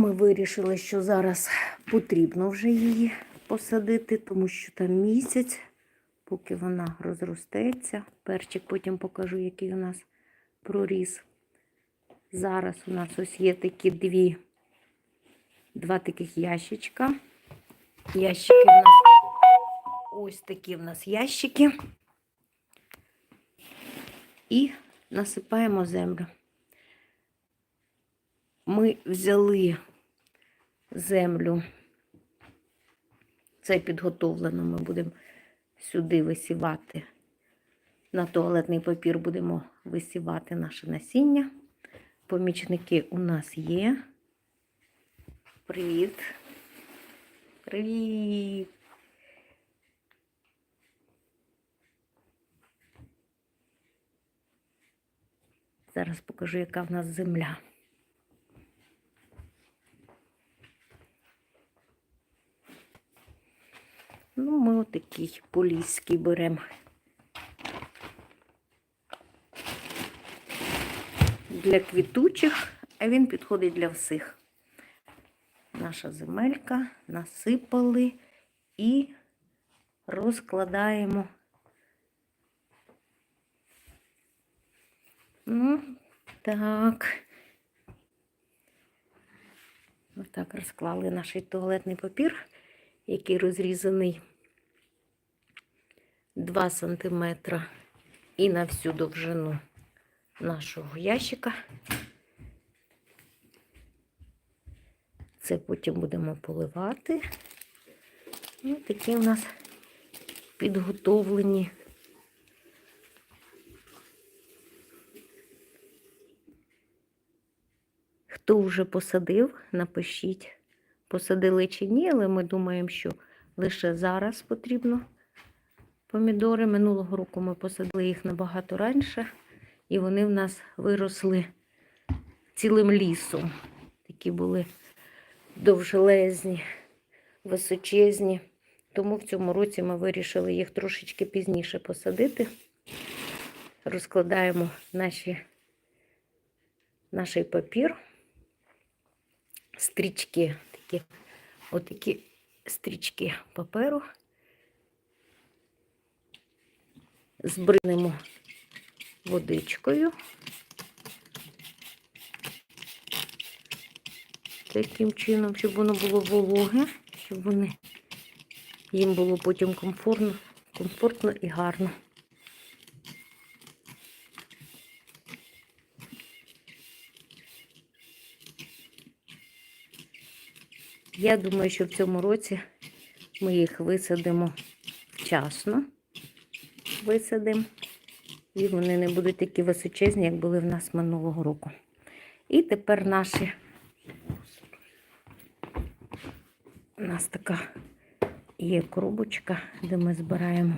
Ми вирішили, що зараз потрібно вже її посадити, тому що там місяць, поки вона розростеться. Перчик потім покажу, який у нас проріс. Зараз у нас ось є такі дві, два таких ящичка. Ящики в нас ось такі в нас ящики. І насипаємо землю. Ми взяли землю. Це підготовлено. Ми будемо сюди висівати. На туалетний папір будемо висівати наше насіння. Помічники у нас є. Привіт. Привіт. Зараз покажу, яка в нас земля. Ну, ми отакий поліський беремо. Для квітучих, а він підходить для всіх. Наша земелька насипали і розкладаємо. Ну, так. Отак розклали наш туалетний папір, який розрізаний 2 см і на всю довжину нашого ящика. Це потім будемо поливати. І такі у нас підготовлені. Хто вже посадив, напишіть, посадили чи ні, але ми думаємо, що лише зараз потрібно помідори. Минулого року ми посадили їх набагато раніше, і вони в нас виросли цілим лісом. Такі були довжелезні, височезні. Тому в цьому році ми вирішили їх трошечки пізніше посадити. Розкладаємо наші, наш папір, стрічки, такі, отакі стрічки паперу. Збринемо водичкою. Таким чином, щоб воно було вологе, щоб вони їм було потім комфортно, комфортно і гарно. Я думаю, що в цьому році ми їх висадимо вчасно. Висадимо. І вони не будуть такі височезні, як були в нас минулого року. І тепер наші. У нас така є коробочка, де ми збираємо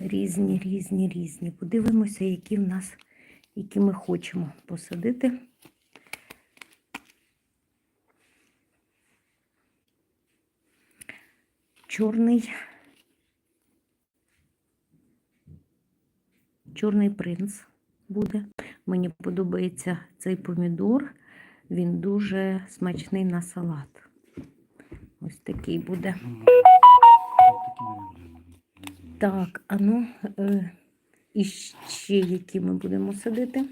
різні, різні, різні. Подивимося, які в нас, які ми хочемо посадити. Чорний, чорний принц буде. Мені подобається цей помідор. Він дуже смачний на салат. Ось такий буде. Так, а ну, е, і ще які ми будемо садити.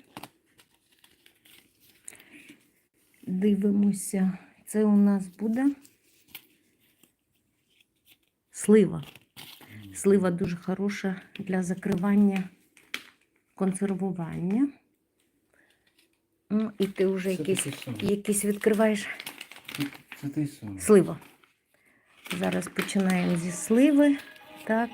Дивимося, це у нас буде слива. Слива дуже хороша для закривання, консервування. Ну, і ти вже якісь, якісь відкриваєш слива. Зараз починаємо зі сливи. Так.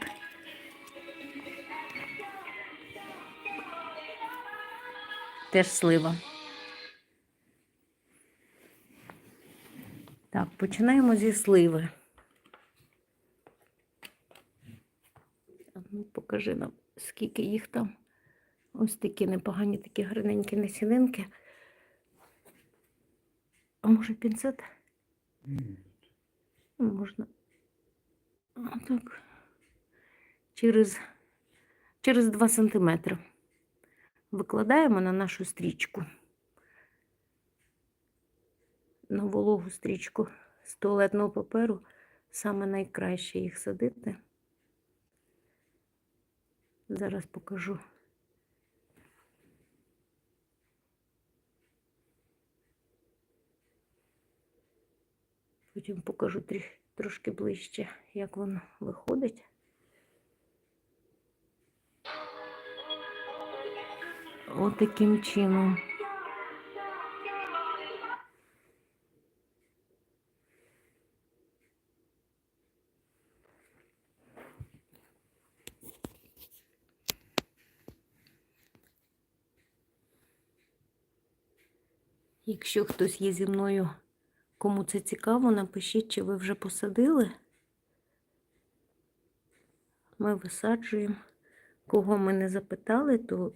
Теж слива. Так, починаємо зі сливи. А Ну, покажи нам, скільки їх там. Ось такі непогані, такі гарненькі насінинки. А може пінцет? Можна. Так. Через, через 2 сантиметри. Викладаємо на нашу стрічку. на вологу стрічку з туалетного паперу саме найкраще їх садити. Зараз покажу. Потім покажу трошки ближче, як воно виходить. Отаким чином. Якщо хтось є зі мною, кому це цікаво, напишіть, чи ви вже посадили. Ми висаджуємо. Кого ми не запитали, то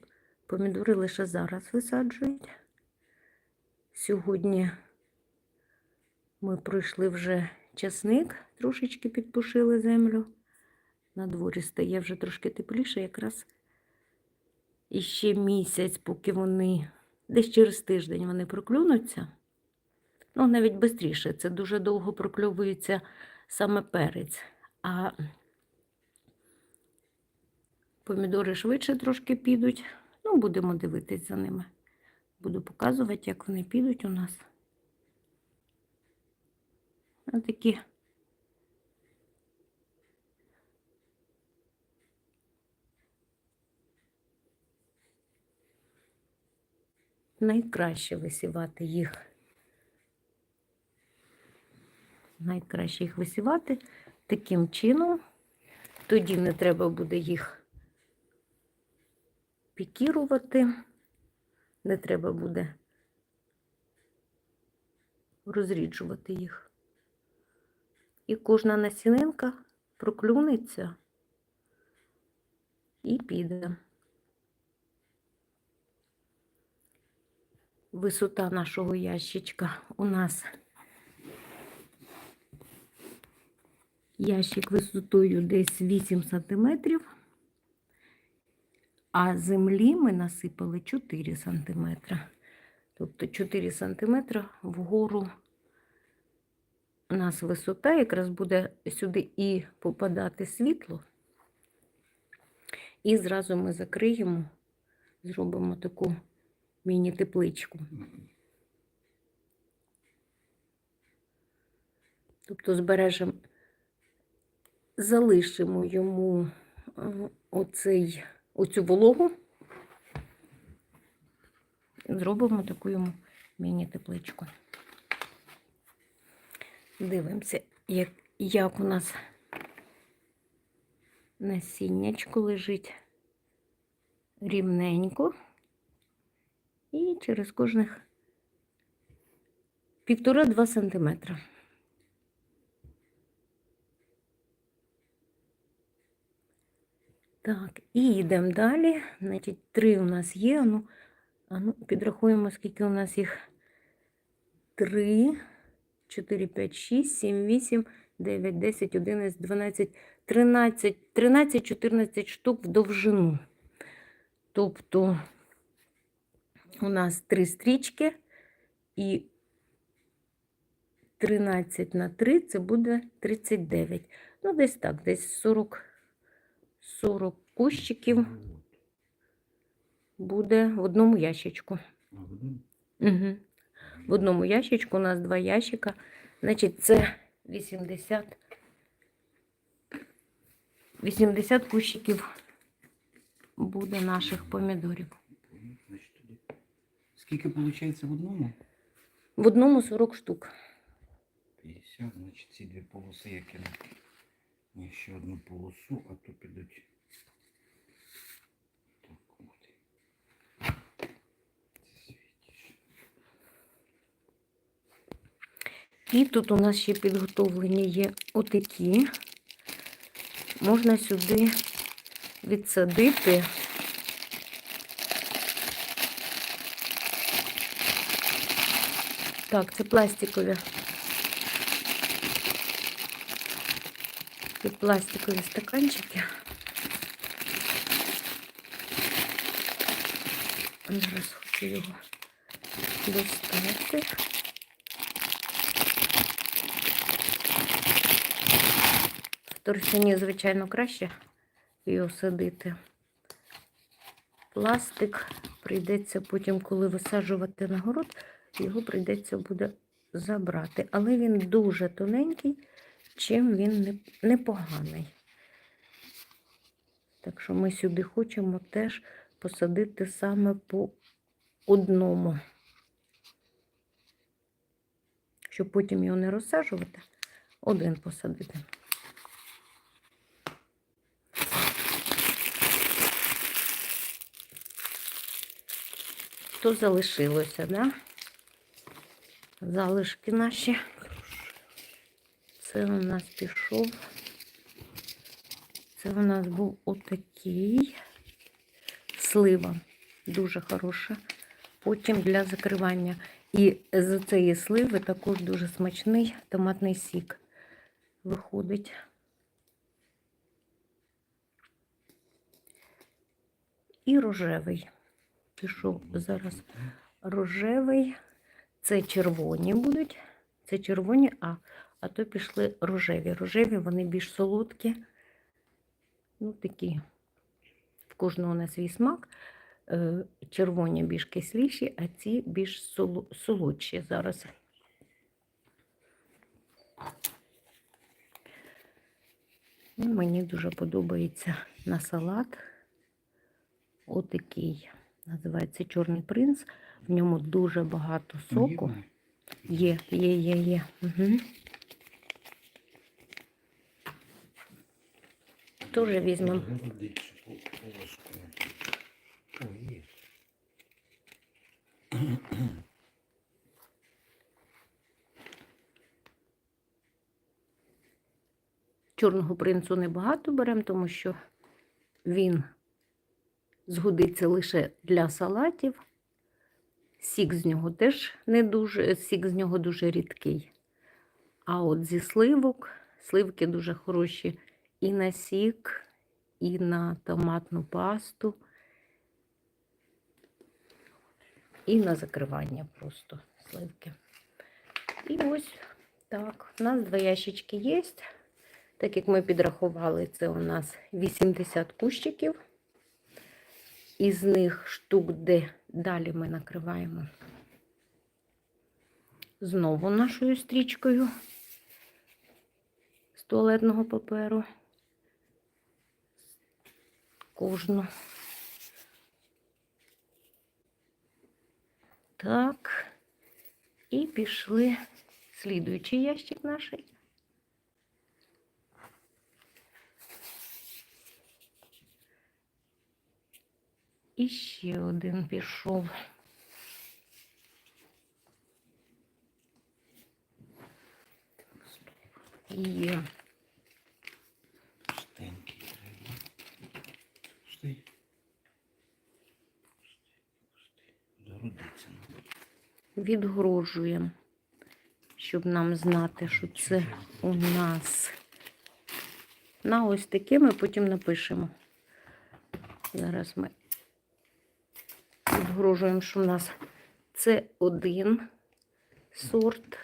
помідори лише зараз висаджують. Сьогодні ми пройшли вже часник, трошечки підпушили землю. На дворі стає вже трошки тепліше, якраз іще місяць, поки вони десь через тиждень вони проклюнуться. Ну, навіть швидше, це дуже довго прокльовується саме перець. А помідори швидше трошки підуть. Ну, будемо дивитись за ними. Буду показувати, як вони підуть у нас. Ось такі. Найкраще висівати їх. Найкраще їх висівати таким чином. Тоді не треба буде їх пікірувати, не треба буде розріджувати їх. І кожна насінинка проклюнеться і піде. Висота нашого ящичка у нас ящик висотою десь 8 сантиметрів, а землі ми насипали 4 сантиметри. Тобто 4 сантиметри вгору у нас висота, якраз буде сюди і попадати світло. І зразу ми закриємо, зробимо таку міні-тепличку. Тобто збережемо, залишимо йому е, оцей, оцю вологу, зробимо таку йому міні-тепличку. Дивимося, як, як у нас насіннячко лежить рівненько. І через кожних півтора-два сантиметра. Так, і йдемо далі. Значить, три у нас є. Ну, а ну, підрахуємо, скільки у нас їх. Три, 4, 5, 6, 7, 8, 9, 10, 11, 12, 13, 13, 14 штук в довжину. Тобто у нас три стрічки і 13 на 3 це буде 39. Ну, десь так, десь 40, 40 кущиків буде в одному ящичку. Угу. В одному ящичку у нас два ящика. Значить, це 80, 80 кущиків буде наших помідорів. Скільки виходить в одному? В одному 40 штук. 50, значить ці дві полоси я кину. Ні, ще одну полосу, а то підуть. І тут у нас ще підготовлені є отакі. Можна сюди відсадити. Так, це пластикові. Такі пластикові стаканчики. Зараз хочу його достати. В торщині, звичайно, краще його садити. Пластик прийдеться потім, коли висаджувати на город його прийдеться буде забрати. Але він дуже тоненький, чим він непоганий. Так що ми сюди хочемо теж посадити саме по одному. Щоб потім його не розсаджувати, один посадити. То залишилося, да? Залишки наші. Це у нас пішов. Це у нас був отакий слива. Дуже хороша. Потім для закривання. І з цієї сливи також дуже смачний томатний сік виходить. І рожевий. Пішов зараз рожевий. Це червоні будуть. Це червоні, а, а то пішли рожеві. Рожеві, вони більш солодкі. Ну, такі. В кожного на свій смак. Е, Червоні більш кисліші, а ці більш солодші зараз. Ну, мені дуже подобається на салат. Отакий. Називається Чорний принц. В ньому дуже багато соку. Є, є, є, є. Угу. Тоже візьмемо. Чорного принцу небагато беремо, тому що він згодиться лише для салатів. Сік з нього теж не дуже, сік з нього дуже рідкий. А от зі сливок, сливки дуже хороші і на сік, і на томатну пасту, і на закривання просто сливки. І ось так. У нас два ящички є. Так як ми підрахували, це у нас 80 кущиків. Із них штук, де далі ми накриваємо знову нашою стрічкою з туалетного паперу. Кожну. Так. І пішли слідуючий ящик наш. І ще один пішов. Є. Пустенький треба. Пустий. Загрудиться. Відгрожуємо, щоб нам знати, що це у нас. На ось таке ми потім напишемо. Зараз ми відгрожуємо, що у нас це один сорт.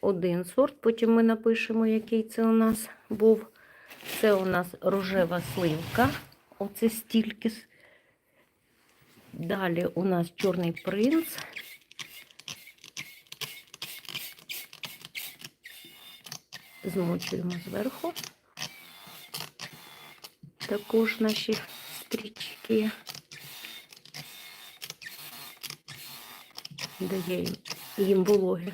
Один сорт, потім ми напишемо, який це у нас був. Це у нас рожева сливка. Оце стільки. Далі у нас чорний принц. Змочуємо зверху. Також наші стрічки. Дає їм, вологи.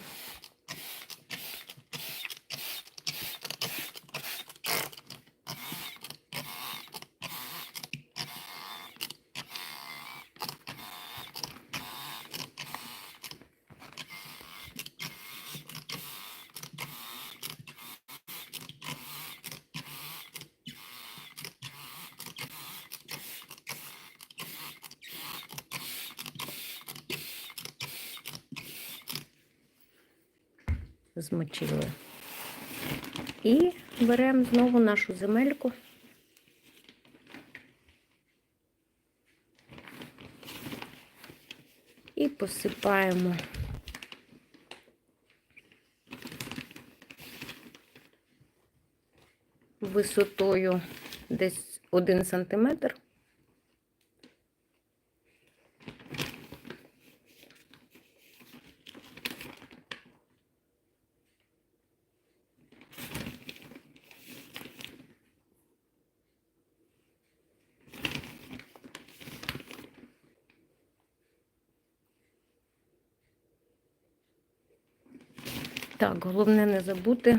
Підготуємо знову нашу земельку. І посипаємо висотою десь 1 сантиметр. Головне не забути,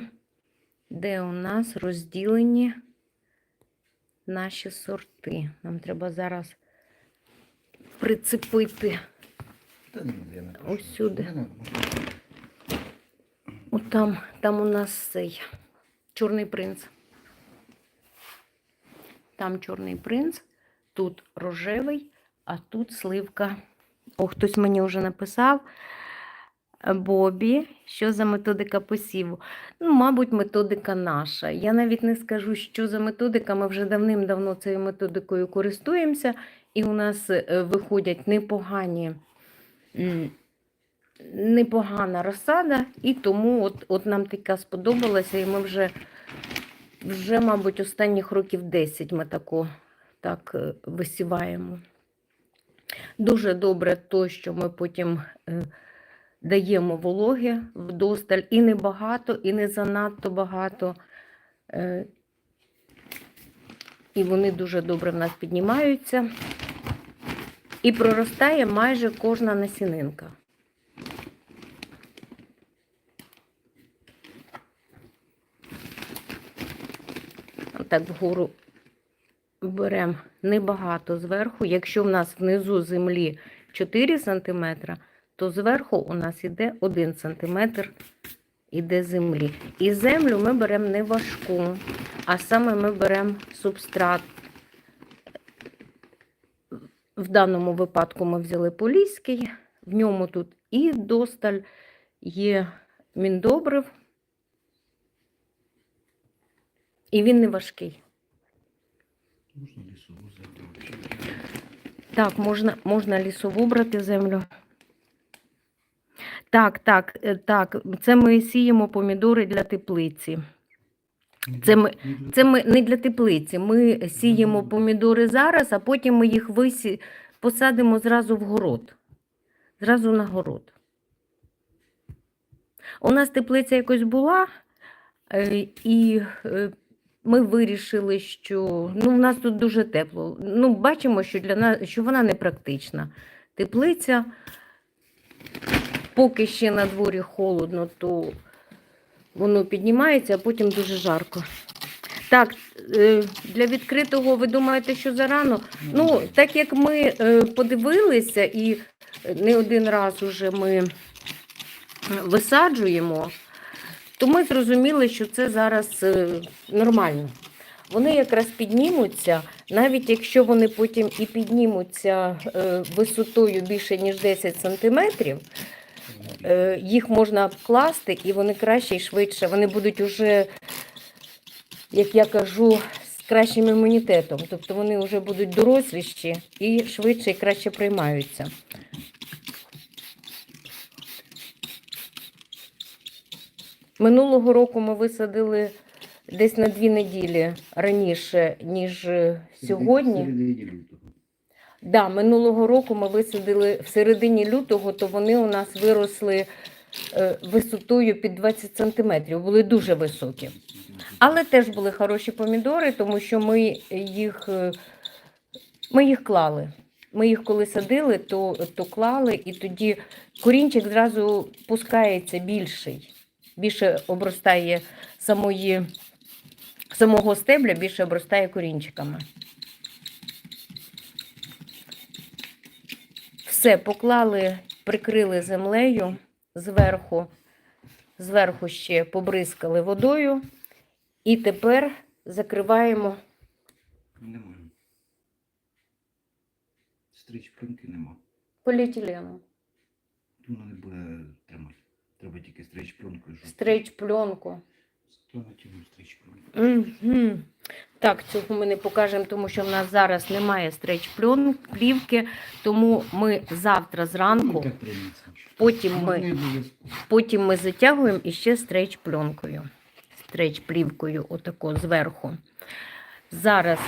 де у нас розділені наші сорти. Нам треба зараз прицепити. Та ні, я не прошу. Ось сюди. Не надо, можна. От там, там у нас цей чорний принц. Там чорний принц, тут рожевий, а тут сливка. О, хтось мені вже написав. Бобі, що за методика посіву? Ну, мабуть, методика наша. Я навіть не скажу, що за методика. Ми вже давним-давно цією методикою користуємося, і у нас е, виходять непогані, непогана розсада, і тому от, от нам така сподобалася, і ми вже, вже, мабуть, останніх років 10 ми тако, так е, висіваємо. Дуже добре то, що ми потім. Даємо вологи вдосталь і не багато, і не занадто багато. Е, І вони дуже добре в нас піднімаються. І проростає майже кожна насінинка. Отак вгору беремо небагато зверху. Якщо в нас внизу землі 4 см, то зверху у нас іде 1 см іде землі. І землю ми беремо не важку, а саме ми беремо субстрат. В даному випадку ми взяли поліський, в ньому тут і досталь є міндобрив, і він не важкий. Можна лісову взагалі. Так, можна, можна лісову брати землю. Так, так, е, так. Це ми сіємо помідори для теплиці. Це ми- Це ми не для теплиці. Ми сіємо помідори зараз, а потім ми їх висі... посадимо зразу в город. Зразу на город. У нас теплиця якось була, е, і е, ми вирішили, що ну, в нас тут дуже тепло. Ну, бачимо, що для нас що вона не практична. Теплиця, поки ще на дворі холодно, то воно піднімається, а потім дуже жарко. Так, е, для відкритого ви думаєте, що зарано? Ну, так як ми е, подивилися, і не один раз уже ми висаджуємо, то ми зрозуміли, що це зараз е, нормально. Вони якраз піднімуться, навіть якщо вони потім і піднімуться висотою більше, ніж 10 сантиметрів, їх можна обкласти, і вони краще і швидше. Вони будуть уже, як я кажу, з кращим імунітетом. Тобто вони вже будуть доросліші і швидше і краще приймаються. Минулого року ми висадили десь на дві неділі раніше, ніж е, сьогодні. Да, минулого року ми висадили в середині лютого, то вони у нас виросли е, висотою під 20 сантиметрів, були дуже високі. Але теж були хороші помідори, тому що ми їх, е, ми їх клали. Ми їх коли садили, то, то клали, і тоді корінчик зразу пускається більший. Більше обростає самої, самого стебля, більше обростає корінчиками. Все, поклали, прикрили землею зверху, зверху ще побризкали водою. І тепер закриваємо. Немає. Стріч пленки нема. поліетиленом. Вона не буде тримати. Треба тільки стріч пленкою. пленку. То натягну стріч пленку. Угу. Так, цього ми не покажемо, тому що в нас зараз немає пльон, плівки, тому ми завтра Ну, зранку, потім Ну, ми, потім ми затягуємо іще стрейч пленкою. стреч плівкою отако зверху. Зараз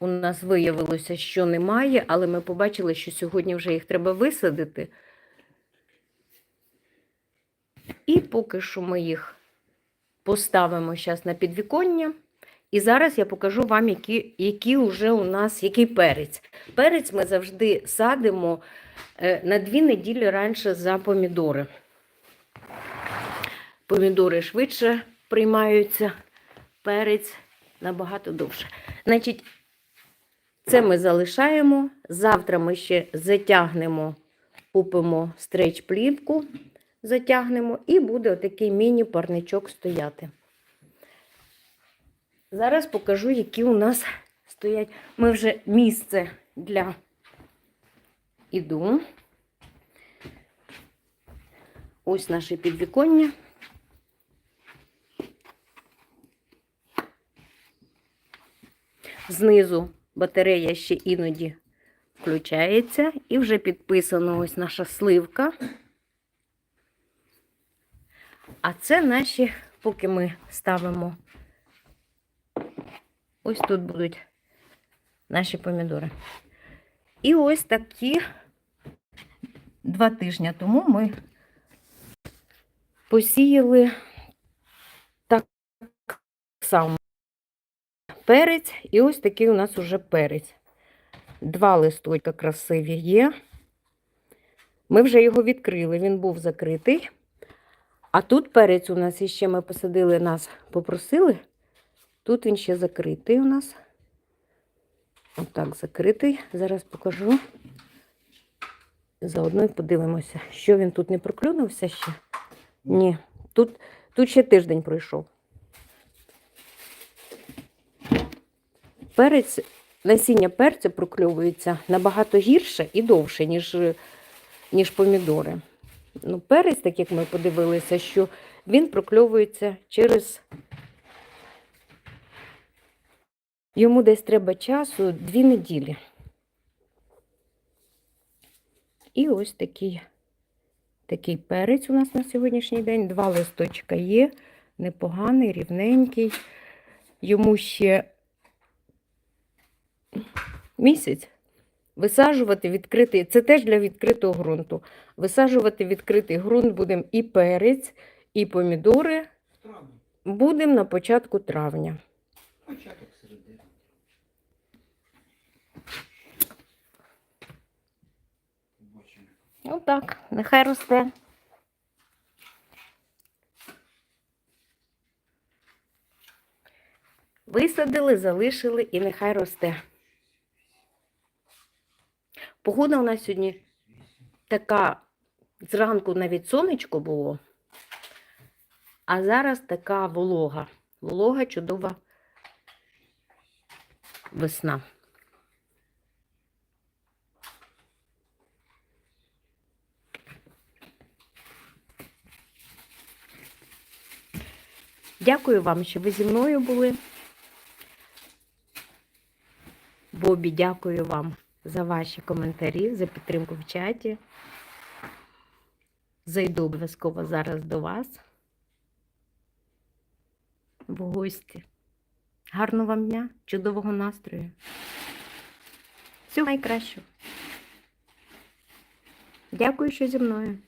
у нас виявилося, що немає, але ми побачили, що сьогодні вже їх треба висадити. І поки що ми їх поставимо зараз на підвіконня. І зараз я покажу вам, які, які вже у нас який перець. Перець ми завжди садимо е, на дві неділі раніше за помідори. Помідори швидше приймаються, перець набагато довше. Значить, це ми залишаємо. Завтра ми ще затягнемо, купимо стреч плівку, затягнемо, і буде отакий міні-парничок стояти. Зараз покажу, які у нас стоять. Ми вже місце для іду. Ось наше підвіконня. Знизу батарея ще іноді включається. І вже підписано ось наша сливка. А це наші, поки ми ставимо Ось тут будуть наші помідори. І ось такі два тижні тому ми посіяли так само перець, і ось такий у нас уже перець. Два листочка красиві є. Ми вже його відкрили, він був закритий. А тут перець у нас іще ми посадили, нас попросили. Тут він ще закритий у нас. Отак закритий. Зараз покажу. Заодно і подивимося, що він тут не проклюнувся ще. Ні, тут, тут ще тиждень пройшов. Перець, насіння перця прокльовується набагато гірше і довше, ніж, ніж помідори. Ну, перець, так як ми подивилися, що він прокльовується через Йому десь треба часу дві неділі. І ось такий, такий перець у нас на сьогоднішній день. Два листочка є, непоганий, рівненький. Йому ще місяць. Висаджувати відкритий, це теж для відкритого ґрунту. Висаджувати відкритий ґрунт будемо і перець, і помідори будемо на початку травня. Початок Ну так, нехай росте. Висадили, залишили і нехай росте. Погода у нас сьогодні така, зранку навіть сонечко було, а зараз така волога. Волога, чудова весна. Дякую вам, що ви зі мною були. Бобі, дякую вам за ваші коментарі, за підтримку в чаті. Зайду обов'язково зараз до вас в гості. Гарного вам дня, чудового настрою. Всього найкращого. Дякую, що зі мною.